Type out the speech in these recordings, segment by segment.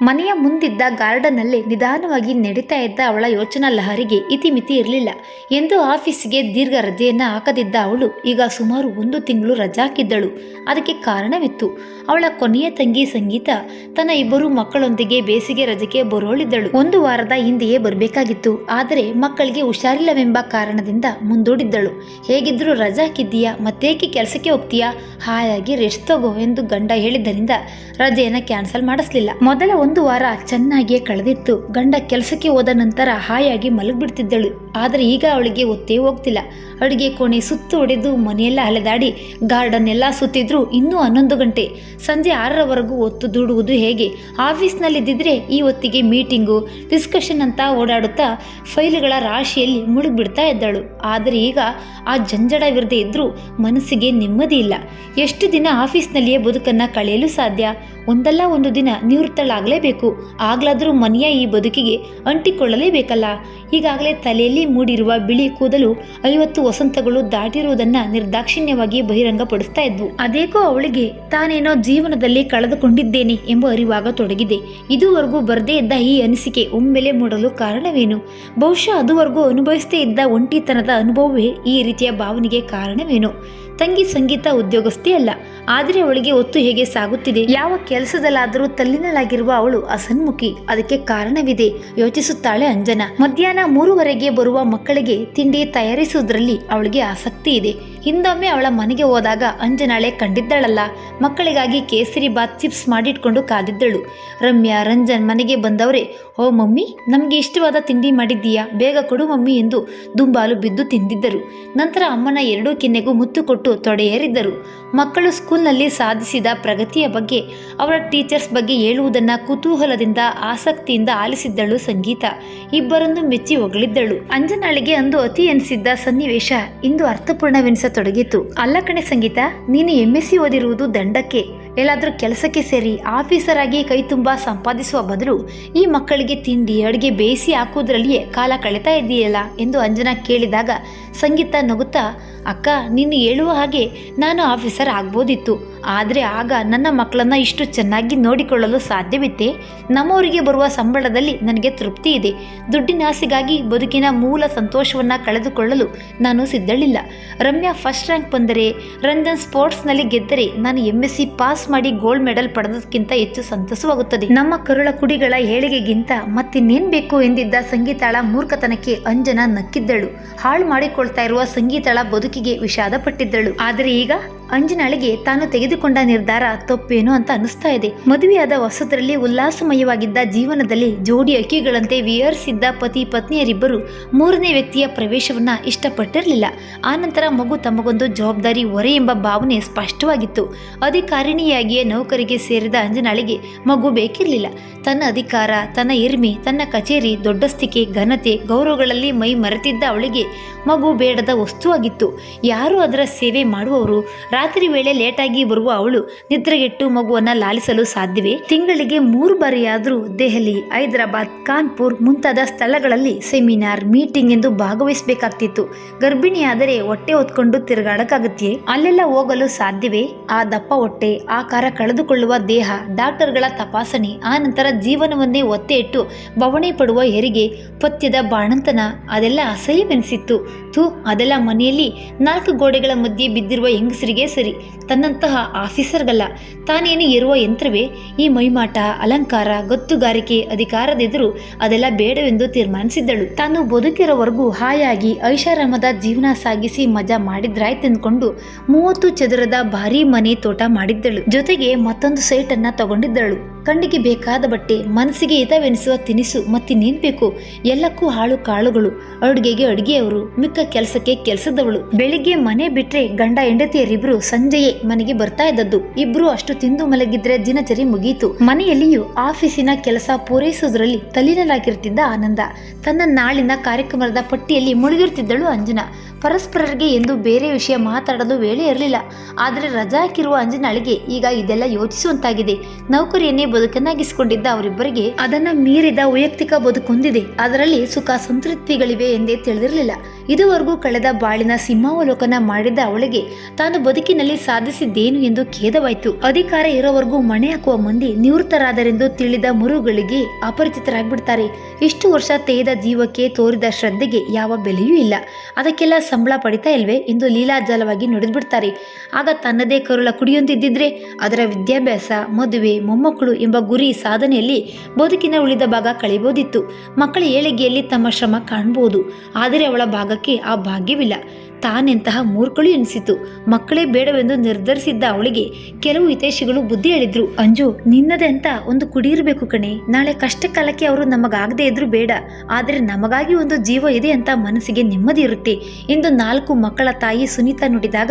ಮನೆಯ ಮುಂದಿದ್ದ ಗಾರ್ಡನ್ನಲ್ಲಿ ನಿಧಾನವಾಗಿ ನಡೀತಾ ಇದ್ದ ಅವಳ ಯೋಚನಾ ಲಹರಿಗೆ ಇತಿಮಿತಿ ಇರಲಿಲ್ಲ. ಎಂದು ಆಫೀಸಿಗೆ ದೀರ್ಘ ರಜೆಯನ್ನು ಹಾಕದಿದ್ದ ಅವಳು ಈಗ ಸುಮಾರು ಒಂದು ತಿಂಗಳು ರಜಾಕಿದ್ದಳು ಅದಕ್ಕೆ ಕಾರಣವಿತ್ತು. ಅವಳ ಕೊನೆಯ ತಂಗಿ ಸಂಗೀತ ತನ್ನ ಇಬ್ಬರು ಮಕ್ಕಳೊಂದಿಗೆ ಬೇಸಿಗೆ ರಜೆಗೆ ಬರೋಳಿದ್ದಳು. ಒಂದು ವಾರದ ಹಿಂದೆಯೇ ಬರಬೇಕಾಗಿತ್ತು. ಆದರೆ ಮಕ್ಕಳಿಗೆ ಹುಷಾರಿಲ್ಲವೆಂಬ ಕಾರಣದಿಂದ ಮುಂದೂಡಿದ್ದಳು. ಹೇಗಿದ್ರೂ ರಜಾಕಿದ್ದೀಯಾ ಮತ್ತೇಕೆ ಕೆಲಸಕ್ಕೆ ಹೋಗ್ತೀಯಾ? ಹಾಯಾಗಿ ರೆಸ್ಟ್ ತಗೋ ಎಂದು ಗಂಡ ಹೇಳಿದ್ದರಿಂದ ರಜೆಯನ್ನು ಕ್ಯಾನ್ಸಲ್ ಮಾಡಿಸ್ಲಿಲ್ಲ. ಮೊದಲ ಒಂದು ವಾರ ಚೆನ್ನಾಗಿಯೇ ಕಳೆದಿತ್ತು. ಗಂಡ ಕೆಲಸಕ್ಕೆ ಹೋದ ನಂತರ ಹಾಯಾಗಿ ಮಲಗಿಬಿಡ್ತಿದ್ದಳು. ಆದರೆ ಈಗ ಅವಳಿಗೆ ಒತ್ತೇ ಹೋಗ್ತಿಲ್ಲ. ಅಡುಗೆ ಕೋಣೆ ಸುತ್ತು ಹೊಡೆದು ಮನೆಯೆಲ್ಲ ಅಲೆದಾಡಿ ಗಾರ್ಡನ್ ಎಲ್ಲ ಸುತ್ತಿದ್ರು ಇನ್ನೂ ಹನ್ನೊಂದು ಗಂಟೆ. ಸಂಜೆ ಆರರವರೆಗೂ ಒತ್ತು ದೂಡುವುದು ಹೇಗೆ? ಆಫೀಸ್ನಲ್ಲಿದ್ದಿದ್ರೆ ಈ ಹೊತ್ತಿಗೆ ಮೀಟಿಂಗು, ಡಿಸ್ಕಷನ್ ಅಂತ ಓಡಾಡುತ್ತಾ ಫೈಲ್ಗಳ ರಾಶಿಯಲ್ಲಿ ಮುಳುಗಿಬಿಡ್ತಾ ಇದ್ದಳು. ಆದರೆ ಈಗ ಆ ಜಂಜಡವಿರದೇ ಇದ್ದರೂ ಮನಸ್ಸಿಗೆ ನೆಮ್ಮದಿ ಇಲ್ಲ. ಎಷ್ಟು ದಿನ ಆಫೀಸ್ನಲ್ಲಿಯೇ ಬದುಕನ್ನು ಕಳೆಯಲು ಸಾಧ್ಯ? ಒಂದಲ್ಲ ಒಂದು ದಿನ ನಿವೃತ್ತಳಾಗಲೇಬೇಕು. ಆಗ್ಲಾದರೂ ಮನೆಯ ಈ ಬದುಕಿಗೆ ಅಂಟಿಕೊಳ್ಳಲೇಬೇಕಲ್ಲ? ಈಗಾಗಲೇ ತಲೆಯಲ್ಲಿ ಮೂಡಿರುವ ಬಿಳಿ ಕೂದಲು ಐವತ್ತು ವಸಂತಗಳು ದಾಟಿರುವುದನ್ನ ನಿರ್ದಾಕ್ಷಿಣ್ಯವಾಗಿ ಬಹಿರಂಗಪಡಿಸ್ತಾ ಇದ್ವು. ಅದೇಕೋ ಅವಳಿಗೆ ತಾನೇನೋ ಜೀವನದಲ್ಲಿ ಕಳೆದುಕೊಂಡಿದ್ದೇನೆ ಎಂಬ ಅರಿವಾಗ ತೊಡಗಿದೆ. ಇದುವರೆಗೂ ಬರದೇ ಇದ್ದ ಈ ಅನಿಸಿಕೆ ಒಮ್ಮೆಲೆ ಮೂಡಲು ಕಾರಣವೇನು? ಬಹುಶಃ ಅದುವರೆಗೂ ಅನುಭವಿಸದೇ ಇದ್ದ ಒಂಟಿತನದ ಅನುಭವವೇ ಈ ರೀತಿಯ ಭಾವನೆಗೆ ಕಾರಣವೇನು? ತಂಗಿ ಸಂಗೀತ ಉದ್ಯೋಗಸ್ಥೆ ಅಲ್ಲ. ಆದರೆ ಅವಳಿಗೆ ಒತ್ತು ಹೇಗೆ ಸಾಗುತ್ತಿದೆ? ಯಾವ ಕೆಲಸದಲ್ಲಾದರೂ ತಲ್ಲಿನಳಾಗಿರುವ ಅವಳು ಅಸನ್ಮುಖಿ. ಅದಕ್ಕೆ ಕಾರಣವಿದೆ, ಯೋಚಿಸುತ್ತಾಳೆ ಅಂಜನಾ. ಮಧ್ಯಾಹ್ನ ಮೂರುವರೆಗೆ ಬರುವ ಮಕ್ಕಳಿಗೆ ತಿಂಡಿ ತಯಾರಿಸುವುದರಲ್ಲಿ ಅವಳಿಗೆ ಆಸಕ್ತಿ ಇದೆ. ಹಿಂದೊಮ್ಮೆ ಅವಳ ಮನೆಗೆ ಹೋದಾಗ ಅಂಜನಾಳೆ ಕಂಡಿದ್ದಳಲ್ಲ. ಮಕ್ಕಳಿಗಾಗಿ ಕೇಸರಿ ಬಾತ್ ಚಿಪ್ಸ್ ಮಾಡಿಟ್ಕೊಂಡು ಕಾದಿದ್ದಳು. ರಮ್ಯಾ, ರಂಜನ್ ಮನೆಗೆ ಬಂದವರೇ, ಓ ಮಮ್ಮಿ, ನಮಗೆ ಇಷ್ಟವಾದ ತಿಂಡಿ ಮಾಡಿದ್ದೀಯಾ? ಬೇಗ ಕೊಡು ಮಮ್ಮಿ ಎಂದು ದುಂಬಾಲು ಬಿದ್ದು ತಿಂದಿದ್ದರು. ನಂತರ ಅಮ್ಮನ ಎರಡೂ ಕೆನ್ನೆಗೂ ಮುತ್ತು ಕೊಟ್ಟು ತೊಡೆಯೇರಿದ್ದರು. ಮಕ್ಕಳು ಸ್ಕೂಲ್ನಲ್ಲಿ ಸಾಧಿಸಿದ ಪ್ರಗತಿಯ ಬಗ್ಗೆ, ಅವರ ಟೀಚರ್ಸ್ ಬಗ್ಗೆ ಹೇಳುವುದನ್ನು ಕುತೂಹಲದಿಂದ, ಆಸಕ್ತಿಯಿಂದ ಆಲಿಸಿದ್ದಳು ಸಂಗೀತ. ಇಬ್ಬರನ್ನು ಮೆಚ್ಚಿ ಹೊಗಳಿದ್ದಳು. ಅಂಜನಾಳಿಗೆ ಅಂದು ಅತಿ ಎನಿಸಿದ್ದ ಸನ್ನಿವೇಶ ಇಂದು ಅರ್ಥಪೂರ್ಣವೆನಿಸತೊಡಗಿತು ಅಲ್ಲ ಕಣೆ ಸಂಗೀತ, ನೀನು ಎಂ ಎಸ್ ಓದಿರುವುದು ದಂಡಕ್ಕೆ. ಎಲ್ಲಾದರೂ ಕೆಲಸಕ್ಕೆ ಸೇರಿ ಆಫೀಸರ್ ಆಗಿ ಕೈ ತುಂಬ ಸಂಪಾದಿಸುವ ಬದಲು ಈ ಮಕ್ಕಳಿಗೆ ತಿಂಡಿ, ಅಡುಗೆ ಬೇಯಿಸಿ ಹಾಕುವುದರಲ್ಲಿಯೇ ಕಾಲ ಕಳೀತಾ ಇದೆಯಲ್ಲ ಎಂದು ಅಂಜನಾ ಕೇಳಿದಾಗ ಸಂಗೀತ ನಗುತ್ತಾ, ಅಕ್ಕ, ನೀನು ಹೇಳುವ ಹಾಗೆ ನಾನು ಆಫೀಸರ್ ಆಗ್ಬೋದಿತ್ತು. ಆದರೆ ಆಗ ನನ್ನ ಮಕ್ಕಳನ್ನು ಇಷ್ಟು ಚೆನ್ನಾಗಿ ನೋಡಿಕೊಳ್ಳಲು ಸಾಧ್ಯವಿತ್ತೆ. ನಮ್ಮವರಿಗೆ ಬರುವ ಸಂಬಳದಲ್ಲಿ ನನಗೆ ತೃಪ್ತಿ ಇದೆ. ದುಡ್ಡಿನ ಆಸೆಗಾಗಿ ಬದುಕಿನ ಮೂಲ ಸಂತೋಷವನ್ನು ಕಳೆದುಕೊಳ್ಳಲು ನಾನು ಸಿದ್ಧಳಿಲ್ಲ. ರಮ್ಯಾ ಫಸ್ಟ್ ರ್ಯಾಂಕ್ ಬಂದರೆ, ರಂಜನ್ ಸ್ಪೋರ್ಟ್ಸ್ನಲ್ಲಿ ಗೆದ್ದರೆ ನಾನು ಎಂ ಎಸ್ ಸಿ ಪಾಸ್ ಮಾಡಿ ಗೋಲ್ಡ್ ಮೆಡಲ್ ಪಡೆದಕ್ಕಿಂತ ಹೆಚ್ಚು ಸಂತಸವಾಗುತ್ತದೆ. ನಮ್ಮ ಕರುಳ ಕುಡಿಗಳ ಏಳಿಗೆಗಿಂತ ಮತ್ತಿನ್ನೇನು ಬೇಕು ಎಂದಿದ್ದ ಸಂಗೀತಾಳ ಮೂರ್ಖತನಕ್ಕೆ ಅಂಜನ ನಕ್ಕಿದ್ದಳು. ಹಾಳು ಮಾಡಿಕೊಳ್ತಾ ಇರುವ ಸಂಗೀತಾಳ ಬದುಕಿಗೆ ವಿಷಾದಪಟ್ಟಿದ್ದಳು. ಆದರೆ ಈಗ ಅಂಜನಾಳಿಗೆ ತಾನು ತೆಗೆದುಕೊಂಡ ನಿರ್ಧಾರ ತಪ್ಪೇನು ಅಂತ ಅನಿಸ್ತಾ ಇದೆ. ಮದುವೆಯಾದ ಹೊಸದರಲ್ಲಿ ಉಲ್ಲಾಸಮಯವಾಗಿದ್ದ ಜೀವನದಲ್ಲಿ ಜೋಡಿ ಅಕ್ಕಿಗಳಂತೆ ವಿಹರಿಸಿದ್ದ ಪತಿ ಪತ್ನಿಯರಿಬ್ಬರು ಮೂರನೇ ವ್ಯಕ್ತಿಯ ಪ್ರವೇಶವನ್ನ ಇಷ್ಟಪಟ್ಟಿರಲಿಲ್ಲ. ಆನಂತರ ಮಗು ತಮಗೊಂದು ಜವಾಬ್ದಾರಿ ಹೊರೆ ಎಂಬ ಭಾವನೆ ಸ್ಪಷ್ಟವಾಗಿತ್ತು. ಅಧಿಕಾರಿಣಿಯಾಗಿಯೇ ನೌಕರಿಗೆ ಸೇರಿದ ಅಂಜನಾಳಿಗೆ ಮಗು ಬೇಕಿರಲಿಲ್ಲ. ತನ್ನ ಅಧಿಕಾರ, ತನ್ನ ಇರ್ಮೆ ತನ್ನ ಕಚೇರಿ, ದೊಡ್ಡಸ್ತಿಕೆ, ಘನತೆ, ಗೌರವಗಳಲ್ಲಿ ಮೈ ಮರೆತಿದ್ದ ಅವಳಿಗೆ ಮಗು ಬೇಡದ ವಸ್ತುವಾಗಿತ್ತು. ಯಾರು ಅದರ ಸೇವೆ ಮಾಡುವವರು? ರಾತ್ರಿ ವೇಳೆ ಲೇಟಾಗಿ ಬರುವ ಅವಳು ನಿದ್ರೆಗೆಟ್ಟು ಮಗುವನ್ನ ಲಾಲಿಸಲು ಸಾಧ್ಯವೇ? ತಿಂಗಳಿಗೆ ಮೂರು ಬಾರಿಯಾದರೂ ದೆಹಲಿ, ಹೈದರಾಬಾದ್, ಕಾನ್ಪುರ್ ಮುಂತಾದ ಸ್ಥಳಗಳಲ್ಲಿ ಸೆಮಿನಾರ್, ಮೀಟಿಂಗ್ ಎಂದು ಭಾಗವಹಿಸಬೇಕಾಗ್ತಿತ್ತು. ಗರ್ಭಿಣಿಯಾದರೆ ಹೊಟ್ಟೆ ಹೊತ್ಕೊಂಡು ತಿರುಗಾಡಕ್ಕಾಗತ್ತೆ ಅಲ್ಲೆಲ್ಲ ಹೋಗಲು ಸಾಧ್ಯವೇ? ಆ ದಪ್ಪ ಹೊಟ್ಟೆ, ಆಕಾರ ಕಳೆದುಕೊಳ್ಳುವ ದೇಹ, ಡಾಕ್ಟರ್ಗಳ ತಪಾಸಣೆ, ಆ ನಂತರ ಜೀವನವನ್ನೇ ಒತ್ತೆ ಇಟ್ಟು ಬವಣೆ ಪಡುವ ಹೆರಿಗೆ, ಪಥ್ಯದ ಬಾಣಂತನ, ಅದೆಲ್ಲ ಅಸಹ್ಯವೆನಿಸಿತ್ತು. ಥೂ, ಅದೆಲ್ಲ ಮನೆಯಲ್ಲಿ ನಾಲ್ಕು ಗೋಡೆಗಳ ಮಧ್ಯೆ ಬಿದ್ದಿರುವ ಹೆಂಗಸರಿಗೆ ಸರಿ. ತನ್ನಂತಹ ಆಫೀಸರ್ಗಲ್ಲ. ತಾನೇನು ಇರುವ ಯಂತ್ರವೇ? ಈ ಮೈಮಾಟ, ಅಲಂಕಾರ, ಗೊತ್ತುಗಾರಿಕೆ ಅಧಿಕಾರದೆದುರು ಅದೆಲ್ಲ ಬೇಡವೆಂದು ತೀರ್ಮಾನಿಸಿದ್ದಳು. ತಾನು ಬದುಕಿರೋವರೆಗೂ ಹಾಯಾಗಿ ಐಷಾರಾಮದ ಜೀವನ ಸಾಗಿಸಿ ಮಜಾ ಮಾಡಿದ್ರಾಯ್ತೆಂದ್ಕೊಂಡು ಮೂವತ್ತು ಚದುರದ ಭಾರೀ ಮನೆ ತೋಟ ಮಾಡಿದ್ದಳು. ಜೊತೆಗೆ ಮತ್ತೊಂದು ಸೈಟನ್ನು ತಗೊಂಡಿದ್ದಳು. ಕಣ್ಣಿಗೆ ಬೇಕಾದ ಬಟ್ಟೆ, ಮನಸ್ಸಿಗೆ ಹಿತವೆನಿಸುವ ತಿನಿಸು ಮತ್ತಿನ್ನೇನು ಬೇಕು ಎಲ್ಲಕ್ಕೂ ಹಾಳು ಕಾಳುಗಳು. ಅಡುಗೆಗೆ ಅಡುಗೆಯವರು, ಮಿಕ್ಕ ಕೆಲಸಕ್ಕೆ ಕೆಲಸದವಳು. ಬೆಳಿಗ್ಗೆ ಮನೆ ಬಿಟ್ಟರೆ ಗಂಡ ಹೆಂಡತಿಯರಿಬ್ರು ಸಂಜೆಯೇ ಮನೆಗೆ ಬರ್ತಾ ಇದ್ದದ್ದು. ಇಬ್ರು ಅಷ್ಟು ತಿಂದು ಮಲಗಿದ್ರೆ ದಿನಚರಿ ಮುಗಿಯಿತು ಮನೆಯಲ್ಲಿಯೂ ಆಫೀಸಿನ ಕೆಲಸ ಪೂರೈಸುವುದರಲ್ಲಿ ತಲ್ಲೀನಲಾಗಿರ್ತಿದ್ದ ಆನಂದ. ತನ್ನ ನಾಳಿನ ಕಾರ್ಯಕ್ರಮದ ಪಟ್ಟಿಯಲ್ಲಿ ಮುಳುಗಿರುತ್ತಿದ್ದಳು ಅಂಜನ. ಪರಸ್ಪರರಿಗೆ ಎಂದು ಬೇರೆ ವಿಷಯ ಮಾತಾಡಲು ವೇಳೆ ಇರಲಿಲ್ಲ. ಆದರೆ ರಜಾ ಹಾಕಿರುವ ಅಂಜನಾಳಿಗೆ ಈಗ ಇದೆಲ್ಲ ಯೋಚಿಸುವಂತಾಗಿದೆ. ನೌಕರಿಯನ್ನೇ ಬದುಕನ್ನಾಗಿಸಿಕೊಂಡಿದ್ದ ಅವರಿಬ್ಬರಿಗೆ ಅದನ್ನ ಮೀರಿದ ವೈಯಕ್ತಿಕ ಬದುಕೊಂದಿದೆ ಅದರಲ್ಲಿ ಸುಖ ಸಂತೃಪ್ತಿಗಳಿವೆ ಎಂದೇ ತಿಳಿದಿರಲಿಲ್ಲ. ಇದುವರೆಗೂ ಕಳೆದ ಬಾಳಿನ ಸಿಂಹಾವಲೋಕನ ಮಾಡಿದ ಅವಳಿಗೆ ತಾನು ಬದುಕಿನಲ್ಲಿ ಸಾಧಿಸಿದ್ದೇನು ಎಂದು ಖೇದವಾಯಿತು. ಅಧಿಕಾರ ಇರೋವರೆಗೂ ಮಣೆ ಹಾಕುವ ಮಂದಿ ನಿವೃತ್ತರಾದರೆಂದು ತಿಳಿದ ಮುರುಗಳಿಗೆ ಅಪರಿಚಿತರಾಗ್ಬಿಡ್ತಾರೆ. ಇಷ್ಟು ವರ್ಷ ತೇದ ಜೀವಕ್ಕೆ ತೋರಿದ ಶ್ರದ್ಧೆಗೆ ಯಾವ ಬೆಲೆಯೂ ಇಲ್ಲ. ಅದಕ್ಕೆಲ್ಲ ಸಂಬಳ ಪಡಿತಾ ಇಲ್ವೇ ಎಂದು ಲೀಲಾಜಾಲವಾಗಿ ನುಡಿದ್ಬಿಡ್ತಾರೆ. ಆಗ ತನ್ನದೇ ಕರುಳ ಕುಡಿಯೊಂದಿದ್ದಿದ್ರೆ ಅದರ ವಿದ್ಯಾಭ್ಯಾಸ, ಮದುವೆ, ಮೊಮ್ಮಕ್ಕಳು ಎಂಬ ಗುರಿ ಸಾಧನೆಯಲ್ಲಿ ಬದುಕಿನ ಉಳಿದ ಭಾಗ ಕಳೆಯಬಹುದಿತ್ತು. ಮಕ್ಕಳ ಏಳಿಗೆಯಲ್ಲಿ ತಮ್ಮ ಶ್ರಮ ಕಾಣಬಹುದು ಆದರೆ ಅವಳ ಭಾಗಕ್ಕೆ ಆ ಭಾಗ್ಯವಿಲ್ಲ. ತಾನೆಂತಹ ಮೂರ್ಖಳು ಎನಿಸಿತು. ಮಕ್ಕಳೇ ಬೇಡವೆಂದು ನಿರ್ಧರಿಸಿದ್ದ ಅವಳಿಗೆ ಕೆಲವು ಹಿತೈಷಿಗಳು ಬುದ್ಧಿ ಹೇಳಿದ್ರು. ಅಂಜು, ನಿನ್ನದೇ ಅಂತ ಒಂದು ಕುಡಿಯಿರಬೇಕು ಕಣೆ. ನಾಳೆ ಕಷ್ಟ ಕಾಲಕ್ಕೆ ಅವರು ನಮಗಾಗದೇ ಇದ್ರು ಬೇಡ. ಆದರೆ ನಮಗಾಗಿ ಒಂದು ಜೀವ ಇದೆ ಅಂತ ಮನಸ್ಸಿಗೆ ನೆಮ್ಮದಿ ಇರುತ್ತೆ. ಎಂದು ನಾಲ್ಕು ಮಕ್ಕಳ ತಾಯಿ ಸುನೀತಾ ನುಡಿದಾಗ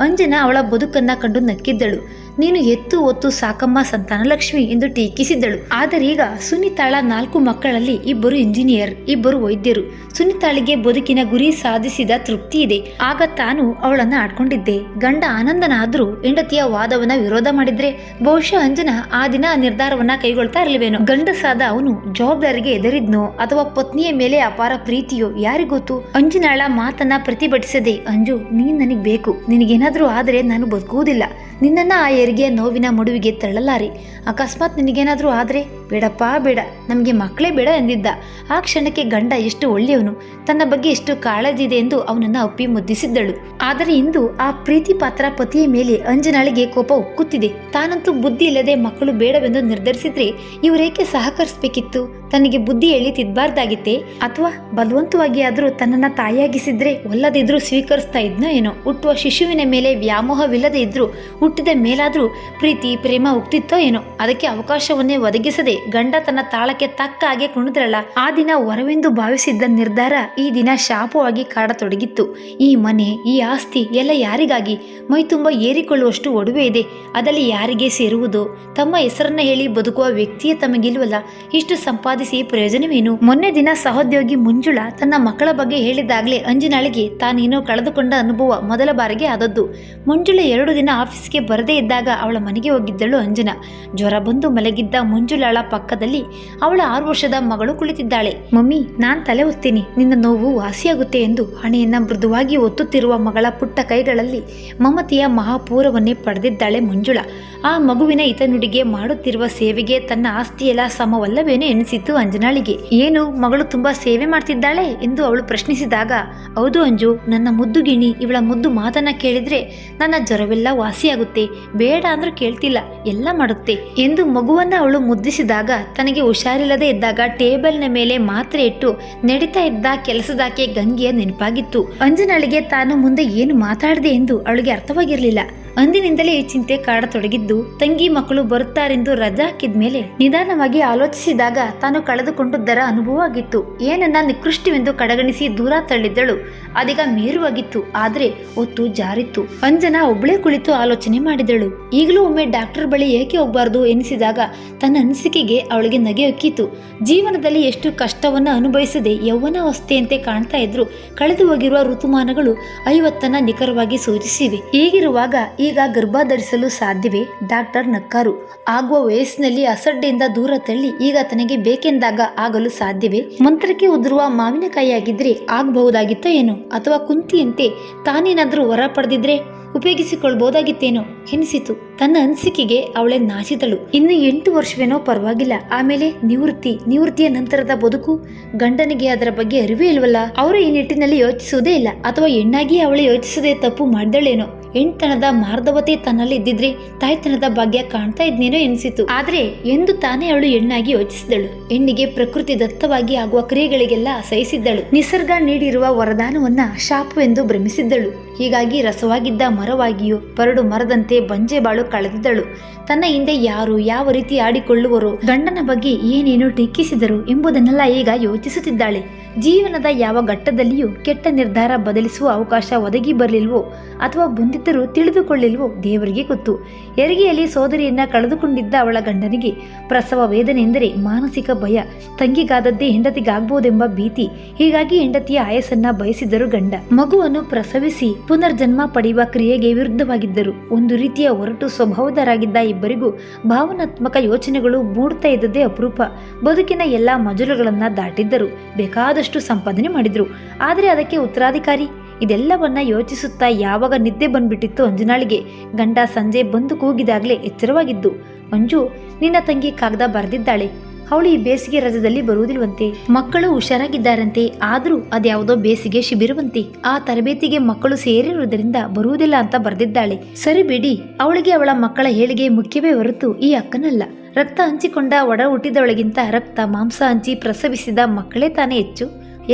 ಅಂಜನ ಅವಳ ಬದುಕನ್ನ ಕಂಡು ನಕ್ಕಿದ್ದಳು. ನೀನು ಎತ್ತು ಒತ್ತು ಸಾಕಮ್ಮ ಸಂತಾನಲಕ್ಷ್ಮಿ ಎಂದು ಟೀಕಿಸಿದ್ದಳು. ಆದರೆ ಈಗ ಸುನೀತಾಳ ನಾಲ್ಕು ಮಕ್ಕಳಲ್ಲಿ ಇಬ್ಬರು ಇಂಜಿನಿಯರ್, ಇಬ್ಬರು ವೈದ್ಯರು. ಸುನೀತಾಳಿಗೆ ಬದುಕಿನ ಗುರಿ ಸಾಧಿಸಿದ ತೃಪ್ತಿ ಇದೆ. ಆಗ ತಾನು ಅವಳನ್ನ ಆಡ್ಕೊಂಡಿದ್ದೆ. ಗಂಡ ಆನಂದನಾದ್ರೂ ಹೆಂಡತಿಯ ವಾದವನ್ನ ವಿರೋಧ ಮಾಡಿದ್ರೆ ಬಹುಶಃ ಅಂಜನ ಆ ದಿನ ನಿರ್ಧಾರವನ್ನ ಕೈಗೊಳ್ತಾ ಇರಲಿವೇನೋ. ಗಂಡಸಾದ ಅವನು ಜವಾಬ್ದಾರಿಗೆ ಎದರಿದ್ನೋ ಅಥವಾ ಪತ್ನಿಯ ಮೇಲೆ ಅಪಾರ ಪ್ರೀತಿಯೋ ಯಾರಿಗೊತ್ತು ಅಂಜನಾಳ ಮಾತನ್ನ ಪ್ರತಿಭಟಿಸದೆ, ಅಂಜು, ನೀನ್ ನನಗ್ ಬೇಕು. ನಿನಗೇನಾದ್ರೂ ಆದ್ರೆ ನಾನು ಬದುಕುವುದಿಲ್ಲ. ನಿನ್ನನ್ನ ಆ ಹೆರಿಗೆಯ ನೋವಿನ ಮಡುವಿಗೆ ತಳ್ಳಲಾರಿ. ಅಕಸ್ಮಾತ್ ನಿನಗೇನಾದರೂ ಆದರೆ? ಬೇಡಪ್ಪ, ಬೇಡ. ನಮಗೆ ಮಕ್ಕಳೇ ಬೇಡ ಎಂದಿದ್ದ. ಆ ಕ್ಷಣಕ್ಕೆ ಗಂಡ ಎಷ್ಟು ಒಳ್ಳೆಯವನು. ತನ್ನ ಬಗ್ಗೆ ಎಷ್ಟು ಕಾಳಜಿ ಇದೆ ಎಂದು ಅವನನ್ನ ಅಪ್ಪಿ ಮುದ್ದಿಸಿದ್ದಳು. ಆದರೆ ಇಂದು ಆ ಪ್ರೀತಿ ಪಾತ್ರ ಪತಿಯ ಮೇಲೆ ಅಂಜನಾಳಿಗೆ ಕೋಪ ಉಕ್ಕುತ್ತಿದೆ. ತಾನಂತೂ ಬುದ್ಧಿ ಇಲ್ಲದೆ ಮಕ್ಕಳು ಬೇಡವೆಂದು ನಿರ್ಧರಿಸಿದ್ರೆ ಇವರೇಕೆ ಸಹಕರಿಸಬೇಕಿತ್ತು? ತನಗೆ ಬುದ್ಧಿ ಹೇಳಿ ತಿದ್ಬಾರ್ದಾಗಿತ್ತೆ ಅಥವಾ ಬಲವಂತವಾಗಿ ಆದರೂ ತನ್ನನ್ನ ತಾಯಿಯಾಗಿಸಿದ್ರೆ ಒಲ್ಲದಿದ್ರೂ ಸ್ವೀಕರಿಸ್ತಾ ಇದ್ನೋ ಏನೋ? ಹುಟ್ಟುವ ಶಿಶುವಿನ ಮೇಲೆ ವ್ಯಾಮೋಹವಿಲ್ಲದೆ ಇದ್ರೂ, ಹುಟ್ಟಿದ ಮೇಲಾದ್ರೂ ಪ್ರೀತಿ, ಪ್ರೇಮ ಉಕ್ತಿತ್ತೋ ಏನೋ? ಅದಕ್ಕೆ ಅವಕಾಶವನ್ನೇ ಒದಗಿಸದೆ ಗಂಡ ತನ್ನ ತಾಳಕ್ಕೆ ತಕ್ಕ ಹಾಗೆ ಕುಣಿದ್ರಲ್ಲ, ಆ ದಿನ ಹೊರವೆಂದು ಭಾವಿಸಿದ್ದ ನಿರ್ಧಾರ ಈ ದಿನ ಶಾಪವಾಗಿ ಕಾಡತೊಡಗಿತ್ತು. ಈ ಮನೆ, ಈ ಆಸ್ತಿ ಎಲ್ಲ ಯಾರಿಗಾಗಿ? ಮೈ ತುಂಬ ಏರಿಕೊಳ್ಳುವಷ್ಟು ಒಡವೆ ಇದೆ. ಅದರಲ್ಲಿ ಯಾರಿಗೆ ಸೇರುವುದು? ತಮ್ಮ ಹೆಸರನ್ನ ಹೇಳಿ ಬದುಕುವ ವ್ಯಕ್ತಿಯೇ ತಮಗಿಲ್ವಲ್ಲ? ಇಷ್ಟು ಸಂಪಾದಿಸಿ ಪ್ರಯೋಜನವೇನು? ಮೊನ್ನೆ ದಿನ ಸಹೋದ್ಯೋಗಿ ಮುಂಜುಳ ತನ್ನ ಮಕ್ಕಳ ಬಗ್ಗೆ ಹೇಳಿದಾಗಲೇ ಅಂಜನಾಳಿಗೆ ತಾನೇನೋ ಕಳೆದುಕೊಂಡ ಅನುಭವ ಮೊದಲ ಬಾರಿಗೆ ಆದದ್ದು. ಮಂಜುಳ ಎರಡು ದಿನ ಆಫೀಸ್ಗೆ ಬರದೇ ಇದ್ದಾಗ ಅವಳ ಮನೆಗೆ ಹೋಗಿದ್ದಳು ಅಂಜನಾ. ಜ್ವರ ಬಂದು ಮಲಗಿದ್ದ ಮಂಜುಳಾಳ ಪಕ್ಕದಲ್ಲಿ ಅವಳ ಆರು ವರ್ಷದ ಮಗಳು ಕುಳಿತಿದ್ದಾಳೆ. ಮಮ್ಮಿ, ನಾನ್ ತಲೆ ಒತ್ತೀನಿ. ನಿನ್ನ ನೋವು ವಾಸಿಯಾಗುತ್ತೆ ಎಂದು ಹಣೆಯನ್ನ ಮೃದುವಾಗಿ ಒತ್ತುತ್ತಿರುವ ಮಗಳ ಪುಟ್ಟ ಕೈಗಳಲ್ಲಿ ಮಮತೆಯ ಮಹಾಪೂರವನ್ನೇ ಪಡೆದಿದ್ದಾಳೆ ಮಂಜುಳ. ಆ ಮಗುವಿನ ಹಿತನುಡಿಗೆ ಮಾಡುತ್ತಿರುವ ಸೇವೆಗೆ ತನ್ನ ಆಸ್ತಿಯೆಲ್ಲ ಸಮವಲ್ಲವೇನೋ ಎನಿಸಿತು. ಅಂಜನಾಳಿಗೆ. ಏನು, ಮಗಳು ತುಂಬಾ ಸೇವೆ ಮಾಡ್ತಿದ್ದಾಳೆ ಎಂದು ಅವಳು ಪ್ರಶ್ನಿಸಿದಾಗ, ಹೌದು ಅಂಜು, ನನ್ನ ಮುದ್ದು ಗಿಣಿ ಇವಳ ಮುದ್ದು ಮಾತನ್ನ ಕೇಳಿದ್ರೆ ನನ್ನ ಜ್ವರವೆಲ್ಲ ವಾಸಿಯಾಗುತ್ತೆ, ಬೇಡ ಅಂದ್ರೂ ಕೇಳ್ತಿಲ್ಲ, ಎಲ್ಲ ಮಾಡುತ್ತೆ ಎಂದು ಮಗುವನ್ನ ಅವಳು ಮುದ್ದಿಸಿದಾಗ, ತನಗೆ ಹುಷಾರಿಲ್ಲದೆ ಇದ್ದಾಗ ಟೇಬಲ್ನ ಮೇಲೆ ಮಾತ್ರೆ ಇಟ್ಟು ನಡೀತಾ ಇದ್ದ ಕೆಲಸದಾಕೆ ಗಂಗೆಯ ನೆನಪಾಗಿತ್ತು. ಅಂಜನಾಳಿಗೆ ತಾನು ಮುಂದೆ ಏನು ಮಾತಾಡಿದೆ ಎಂದು ಅವಳಿಗೆ ಅರ್ಥವಾಗಿರಲಿಲ್ಲ. ಅಂದಿನಿಂದಲೇ ಈ ಚಿಂತೆ ಕಾಡತೊಡಗಿದ್ದು, ತಂಗಿ ಮಕ್ಕಳು ಬರುತ್ತಾರೆಂದು ರಜಾ ಹಾಕಿದ ಮೇಲೆ ನಿಧಾನವಾಗಿ ಆಲೋಚಿಸಿದಾಗ ತಾನು ಕಳೆದುಕೊಂಡದ್ದರ ಅನುಭವ ಆಗಿತ್ತು. ಏನನ್ನ ನಿಕೃಷ್ಟವೆಂದು ಕಡೆಗಣಿಸಿ ದೂರ ತಳ್ಳಿದ್ದಳು. ಅದೀಗ ಮೇರುವಾಗಿತ್ತು, ಆದರೆ ಒತ್ತು ಜಾರಿತ್ತು. ಅಂಜನ ಒಬ್ಬಳೇ ಕುಳಿತು ಆಲೋಚನೆ ಮಾಡಿದಳು. ಈಗಲೂ ಒಮ್ಮೆ ಡಾಕ್ಟರ್ ಬಳಿ ಏಕೆ ಹೋಗಬಾರ್ದು ಎನಿಸಿದಾಗ ತನ್ನ ಅನಿಸಿಕೆಗೆ ಅವಳಿಗೆ ನಗೆ ಹಕ್ಕಿತು ಜೀವನದಲ್ಲಿ ಎಷ್ಟು ಕಷ್ಟವನ್ನ ಅನುಭವಿಸದೆ ಯೌವನಾವಸ್ಥೆಯಂತೆ ಕಾಣ್ತಾ ಇದ್ರು, ಕಳೆದು ಹೋಗಿರುವ ಋತುಮಾನಗಳು ಐವತ್ತನ್ನ ನಿಖರವಾಗಿ ಸೂಚಿಸಿವೆ. ಹೀಗಿರುವಾಗ ಈಗ ಗರ್ಭ ಧರಿಸಲು ಸಾಧ್ಯವೇ? ಡಾಕ್ಟರ್ ನಕ್ಕಾರು. ಆಗುವ ವಯಸ್ಸಿನಲ್ಲಿ ಅಸಡ್ಡೆಯಿಂದ ದೂರ ತಳ್ಳಿ ಈಗ ತನಗೆ ಬೇಕೆಂದಾಗ ಆಗಲು ಸಾಧ್ಯವೇ? ಮಂತ್ರಕ್ಕೆ ಉದುರುವ ಮಾವಿನಕಾಯಿ ಆಗಿದ್ರೆ ಆಗಬಹುದಾಗಿತ್ತೋ ಏನೋ? ಅಥವಾ ಕುಂತಿಯಂತೆ ತಾನೇನಾದರೂ ಹೊರ ಪಡೆದಿದ್ರೆ ಉಪಯೋಗಿಸಿಕೊಳ್ಬಹುದಾಗಿತ್ತೇನೋ? ಎನಿಸಿತು. ತನ್ನ ಅನಿಸಿಕೆಗೆ ಅವಳೆ ನಾಚಿದಳು. ಇನ್ನು ಎಂಟು ವರ್ಷವೇನೋ ಪರವಾಗಿಲ್ಲ. ಆಮೇಲೆ ನಿವೃತ್ತಿ. ನಿವೃತ್ತಿಯ ನಂತರದ ಬದುಕು? ಗಂಡನಿಗೆ ಅದರ ಬಗ್ಗೆ ಅರಿವೇ ಇಲ್ವಲ್ಲ? ಅವರು ಈ ನಿಟ್ಟಿನಲ್ಲಿ ಯೋಚಿಸುವುದೇ ಇಲ್ಲ. ಅಥವಾ ಹೆಣ್ಣಾಗಿ ಅವಳು ಯೋಚಿಸದೆ ತಪ್ಪು ಮಾಡಿದಳೇನೋ? ಹೆಣ್ತನದ ಮಾರ್ಧವತೆ ತನ್ನಲ್ಲಿ ಇದ್ದಿದ್ರೆ ತಾಯ್ತನದ ಭಾಗ್ಯ ಕಾಣ್ತಾ ಇದ್ನೇನೋ ಎನಿಸಿತು. ಆದ್ರೆ ಎಂದು ತಾನೇ ಅವಳು ಹೆಣ್ಣಾಗಿ ಯೋಚಿಸಿದಳು. ಹೆಣ್ಣಿಗೆ ಪ್ರಕೃತಿ ದತ್ತವಾಗಿ ಆಗುವ ಕ್ರಿಯೆಗಳಿಗೆಲ್ಲ ಸಹಿಸಿದ್ದಳು ನಿಸರ್ಗ ನೀಡಿರುವ ವರದಾನವನ್ನ ಶಾಪವೆಂದು ಭ್ರಮಿಸಿದ್ದಳು. ಹೀಗಾಗಿ ರಸವಾಗಿದ್ದ ಮರವಾಗಿಯೂ ಬರಡು ಮರದಂತೆ ಬಂಜೆ ಬಾಳು ಕಳೆದಿದ್ದಳು. ತನ್ನ ಹಿಂದೆ ಯಾರು ಯಾವ ರೀತಿ ಆಡಿಕೊಳ್ಳುವರು ಗಂಡನ ಬಗ್ಗೆ ಏನೇನು ಟೀಕಿಸಿದರು ಎಂಬುದನ್ನೆಲ್ಲ ಈಗ ಯೋಚಿಸುತ್ತಿದ್ದಾಳೆ. ಜೀವನದ ಯಾವ ಘಟ್ಟದಲ್ಲಿಯೂ ಕೆಟ್ಟ ನಿರ್ಧಾರ ಬದಲಿಸುವ ಅವಕಾಶ ಒದಗಿ ಬರಲಿಲ್ವೋ ಅಥವಾ ಬಂದಿದ್ದರೂ ತಿಳಿದುಕೊಳ್ಳಿಲ್ವೋ ದೇವರಿಗೆ ಗೊತ್ತು. ಹೆರಿಗೆಯಲ್ಲಿ ಸೋದರಿಯನ್ನ ಕಳೆದುಕೊಂಡಿದ್ದ ಅವಳ ಗಂಡನಿಗೆ ಪ್ರಸವ ವೇದನೆ ಎಂದರೆ ಮಾನಸಿಕ ಭಯ. ತಂಗಿಗಾದದ್ದೇ ಹೆಂಡತಿಗಾಗಬಹುದೆಂಬ ಭೀತಿ. ಹೀಗಾಗಿ ಹೆಂಡತಿಯ ಆಯಸ್ಸನ್ನ ಬಯಸಿದ್ದರು ಗಂಡ. ಮಗುವನ್ನು ಪ್ರಸವಿಸಿ ಪುನರ್ಜನ್ಮ ಪಡೆಯುವ ಕ್ರಿಯೆಗೆ ವಿರುದ್ಧವಾಗಿದ್ದರು. ಒಂದು ರೀತಿಯ ಹೊರಟು ಸ್ವಭಾವದರಾಗಿದ್ದ ಇಬ್ಬರಿಗೂ ಭಾವನಾತ್ಮಕ ಯೋಚನೆಗಳು ಮೂಡ್ತಾ ಇದ್ದದ್ದೇ ಅಪರೂಪ. ಬದುಕಿನ ಎಲ್ಲಾ ಮಜಲುಗಳನ್ನ ದಾಟಿದ್ದರು. ಬೇಕಾದಷ್ಟು ಸಂಪಾದನೆ ಮಾಡಿದ್ರು. ಆದರೆ ಅದಕ್ಕೆ ಉತ್ತರಾಧಿಕಾರಿ, ಇದೆಲ್ಲವನ್ನ ಯೋಚಿಸುತ್ತಾ ಯಾವಾಗ ನಿದ್ದೆ ಬಂದ್ಬಿಟ್ಟಿತ್ತು ಅಂಜನಾಳಿಗೆ. ಗಂಡ ಸಂಜೆ ಬಂದು ಕೂಗಿದಾಗಲೇ ಎಚ್ಚರವಾಗಿದ್ದು. ಮಂಜು ನಿನ್ನ ತಂಗಿ ಕಾಗದ ಬರೆದಿದ್ದಾಳೆ. ಅವಳು ಈ ಬೇಸಿಗೆ ರಜದಲ್ಲಿ ಬರುವುದಿಲ್ವಂತೆ? ಮಕ್ಕಳು ಹುಷಾರಾಗಿದ್ದಾರಂತೆ, ಆದರೂ ಅದ್ಯಾವುದೋ ಬೇಸಿಗೆ ಶಿಬಿರವಂತೆ. ಆ ತರಬೇತಿಗೆ ಮಕ್ಕಳು ಸೇರಿರುವುದರಿಂದ ಬರುವುದಿಲ್ಲ ಅಂತ ಬರೆದಿದ್ದಾಳೆ. ಸರಿ ಬಿಡಿ, ಅವಳಿಗೆ ಅವಳ ಮಕ್ಕಳ ಹೇಳಿಗೆ ಮುಖ್ಯವೇ ಹೊರತು ಈ ಅಕ್ಕನಲ್ಲ. ರಕ್ತ ಹಂಚಿಕೊಂಡ ಒಡ ಹುಟ್ಟಿದವಳಿಗಿಂತ ರಕ್ತ ಮಾಂಸ ಹಂಚಿ ಪ್ರಸವಿಸಿದ ಮಕ್ಕಳೇ ತಾನೇ ಹೆಚ್ಚು.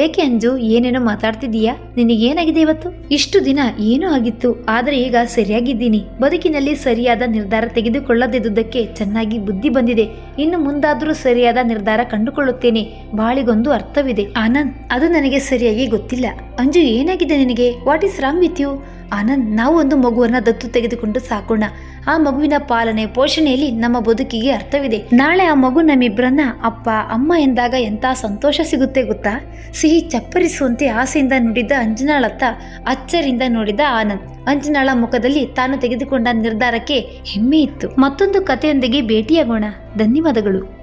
ಏಕೆ ಅಂಜು, ಏನೇನೋ ಮಾತಾಡ್ತಿದೀಯಾ ನಿನಗೇನಾಗಿದೆ ಇವತ್ತು? ಇಷ್ಟು ದಿನ ಏನೂ ಆಗಿತ್ತು, ಆದರೆ ಈಗ ಸರಿಯಾಗಿದ್ದೀನಿ. ಬದುಕಿನಲ್ಲಿ ಸರಿಯಾದ ನಿರ್ಧಾರ ತೆಗೆದುಕೊಳ್ಳದಿದ್ದುದಕ್ಕೆ ಚೆನ್ನಾಗಿ ಬುದ್ಧಿ ಬಂದಿದೆ. ಇನ್ನು ಮುಂದಾದರೂ ಸರಿಯಾದ ನಿರ್ಧಾರ ಕಂಡುಕೊಳ್ಳುತ್ತೇನೆ. ಬಾಳಿಗೊಂದು ಅರ್ಥವಿದೆ. ಆನಂದ್, ಅದು ನನಗೆ ಸರಿಯಾಗಿ ಗೊತ್ತಿಲ್ಲ. ಅಂಜು, ಏನಾಗಿದೆ ನಿನಗೆ? What is wrong with you Anand, ನಾವು ಒಂದು ಮಗುವನ್ನ ದತ್ತು ತೆಗೆದುಕೊಂಡು ಸಾಕೋಣ. ಆ ಮಗುವಿನ ಪಾಲನೆ, ಪೋಷಣೆಯಲ್ಲಿ ನಮ್ಮ ಬದುಕಿಗೆ ಅರ್ಥವಿದೆ. ನಾಳೆ ಆ ಮಗು ನಮ್ಮಿಬ್ಬರನ್ನ ಅಪ್ಪ, ಅಮ್ಮ ಎಂದಾಗ ಎಂತ ಸಂತೋಷ ಸಿಗುತ್ತೆ ಗೊತ್ತಾ? ಸಿಹಿ ಚಪ್ಪರಿಸುವಂತೆ ಆಸೆಯಿಂದ ನುಡಿದ ಅಂಜನಾಳತ್ತ ಅಚ್ಚರಿಂದ ನೋಡಿದ ಆನಂದ್. ಅಂಜನಾಳ ಮುಖದಲ್ಲಿ ತಾನು ತೆಗೆದುಕೊಂಡ ನಿರ್ಧಾರಕ್ಕೆ ಹೆಮ್ಮೆ ಇತ್ತು. ಮತ್ತೊಂದು ಕಥೆಯೊಂದಿಗೆ ಭೇಟಿಯಾಗೋಣ. ಧನ್ಯವಾದಗಳು.